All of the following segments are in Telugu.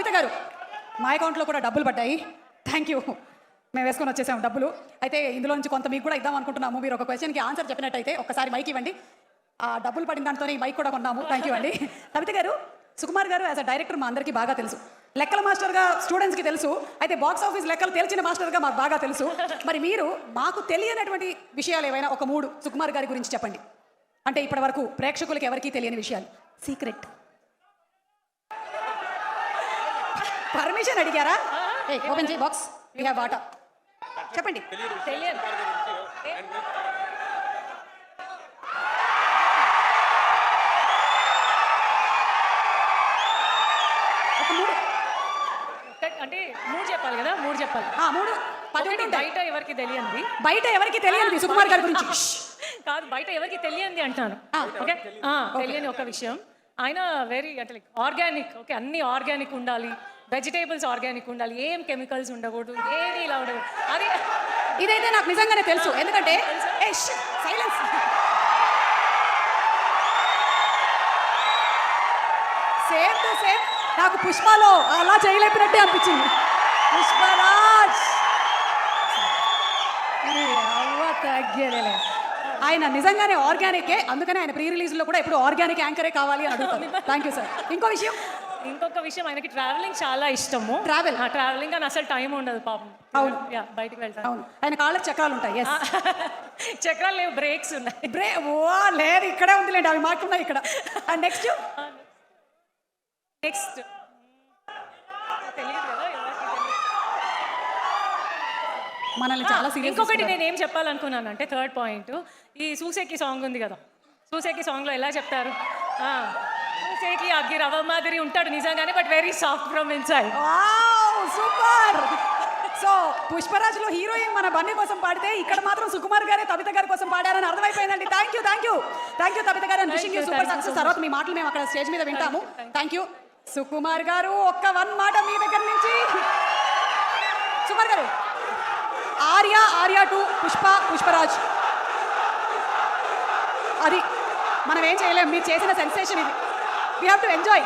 కవిత గారు మా అకౌంట్లో కూడా డబ్బులు పడ్డాయి. థ్యాంక్ యూ మేము వేసుకొని వచ్చేసాము డబ్బులు. అయితే ఇందులో నుంచి కొంత మీకు కూడా ఇద్దాం అనుకుంటున్నాము. మీరు ఒక క్వశ్చన్కి ఆన్సర్ చెప్పినట్టయితే ఒకసారి మైక్ ఇవ్వండి. ఆ డబ్బులు పడిన దాంతోనే ఈ మైక్ కూడా కొన్నాము. థ్యాంక్ యూ అండి. కవిత గారు సుకుమార్ గారు యాజ్ అ డైరెక్టర్ మా అందరికీ బాగా తెలుసు. లెక్కల మాస్టర్గా స్టూడెంట్స్కి తెలుసు. అయితే బాక్స్ ఆఫీస్ లెక్కలు తెలిసిన మాస్టర్గా మాకు బాగా తెలుసు. మరి మీరు మాకు తెలియనటువంటి విషయాలు ఏవైనా ఒక మూడు సుకుమార్ గారి గురించి చెప్పండి. అంటే ఇప్పటి వరకు ప్రేక్షకులకి ఎవరికీ తెలియని విషయాలు. సీక్రెట్ పర్మిషన్ అడిగారా? ఓపెన్ చేయి బాక్స్ వీ హ్యావ్ వాటా చెప్పండి. అంటే మూడు చెప్పాలి కదా? మూడు చెప్పాలి. ఆ, మూడు. పది ఒకటి ఉంటాయి బయట ఎవరికి తెలియంది? బయట ఎవరికి తెలియదు? సుకుమార్ గారి గురించి. కాదు బయట ఎవరికి తెలియంది అంటాను. ఓకే? ఆ, తెలియని ఒక విషయం. ఆయన వెరీ అంటే లైక్ ఆర్గానిక్ ఓకే? అన్ని ఆర్గానిక్ ఉండాలి. వెజిటేబుల్స్ ఆర్గానిక్ ఉండాలి ఏం కెమికల్స్ ఉండకూడదు ఏది ఇలా ఉండకూడదు. అది ఇదైతే నాకు నిజంగానే తెలుసు. ఎందుకంటే సైలెన్స్ సేమ్ టు సేమ్ నాకు పుష్పలో అలా చేయలేపినట్టే అనిపించింది. పుష్పరాజ్. తగ్గేదేలే. ఆయన నిజంగానే ఆర్గానికే అందుకనే ఆయన ప్రీ రిలీజ్లో కూడా ఎప్పుడు ఆర్గానిక్ యాంకరే కావాలి అని అడుగుతాను థ్యాంక్ యూ సార్ ఇంకో విషయం. ఇంకొక విషయం ఆయనకి ట్రావెలింగ్ చాలా ఇష్టము. Travel. ట్రావెలింగ్ అని అసలు టైం ఉండదు పాపం. అవును. యా బయటికి వెళ్తాను. అవును. ఆయన కాళ్ళకి చక్రాలు ఉంటాయి. చక్రాలు లేవు బ్రేక్స్ ఉన్నాయి. బ్రే ఓ లేదు ఇక్కడే ఉందిలేండి. అవి మాకున్నాయి ఇక్కడ. అండ్ నెక్స్ట్ నెక్స్ట్ తెలియదు కదా ఎవరికి తెలియదు. మనల్ని చాలా సీరియస్ ఇంకొకటి నేను ఏం చెప్పాలనుకున్నాను అంటే థర్డ్ పాయింట్ ఈ సూసేకి సాంగ్ ఉంది కదా. సూసేకి సాంగ్లో ఎలా చెప్తారు? ఆ, అగ్గి రవ మాదిరి ఉంటాడు నిజంగానే but very soft from inside super so పుష్పరాజ్లో heroine మన బన్నీ కోసం పాడితే ఇక్కడ మాత్రం సుకుమార్ గారే తబిత గారి కోసం పాడారని అర్థమైపోయిందండి. Thank you thank you thank you Tabitha గారు. విషింగ్ యూ సూపర్ సక్సెస్ తర్వాత మీ మాటలు మేము అక్కడ స్టేజ్ మీద వింటాము. థ్యాంక్ యూ సుకుమార్ గారు ఒక్క వన్ మాట మీ దగ్గర నుంచి. సుకుమార్ గారు ఆర్య ఆర్య టూ పుష్ప పుష్పరాజ్. అది మనం ఏం చేయలేం మీరు చేసిన సెన్సేషన్ ఇది. We have to enjoy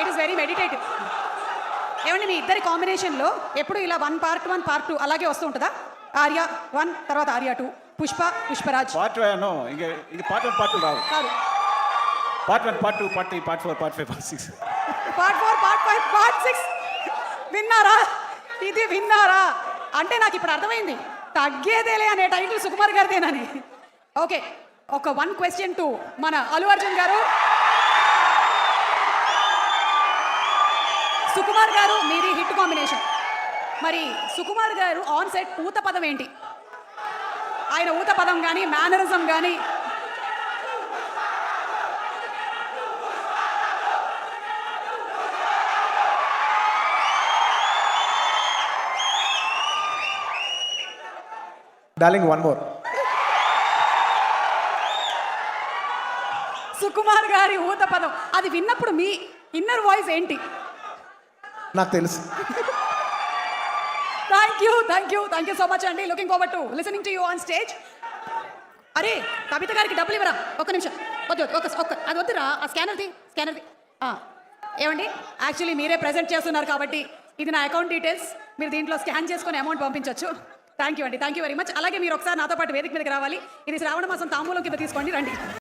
it is very meditative ఏమండి మీ ఇద్దరి కాంబినేషన్లో ఎప్పుడు ఇలా one part one part two అలాగే వస్తూ ఉంటుందా? ఆర్య వన్ తర్వాత Arya two Pushpa Pushparaj. Part no ఇంక ఇంక పార్ట్ వన్ పార్ట్ టూ కాదు. Part one part two part three part four part five part six part four part five part six విన్నారా? ఇది విన్నారా? అంటే నాకు ఇప్పుడు అర్థమైంది. తగ్గేదేలే అనే టైటిల్ సుకుమార్ గారిదేనని. ఓకే ఒక వన్ క్వశ్చన్ టు మన అల్లు అర్జున్ గారు. సుకుమార్ గారు మీది హిట్ కాంబినేషన్. మరి సుకుమార్ గారు ఆన్ సెట్ ఊత పదం ఏంటి? ఆయన ఊత పదం కానీ మేనరిజం కానీ డార్లింగ్ వన్ మోర్ సుకుమార్ గారి ఊత పదం. అది విన్నప్పుడు మీ ఇన్నర్ వాయిస్ ఏంటి? నాకు తెలుసు. Thank you thank you thank you so much అండి looking forward to listening to you on stage అరే కవిత గారికి డబ్బులు ఇవ్వరా? ఒక్క నిమిషం. వద్దు ఒక ఒక్క అది వద్దురా. ఆ స్కానర్ది స్కానర్ది ఏమండి? యాక్చువల్లీ మీరే ప్రెజెంట్ చేస్తున్నారు కాబట్టి ఇది నా అకౌంట్ డీటెయిల్స్ మీరు దీంట్లో స్కాన్ చేసుకొని అమౌంట్ పంపించవచ్చు థ్యాంక్ యూ అండి థ్యాంక్ యూ వెరీ మచ్ అలాగే మీరు ఒకసారి నాతో పాటు వేదిక మీదకి రావాలి. ఇది శ్రావణ మాసం తాంబూలం కింద తీసుకోండి రండి.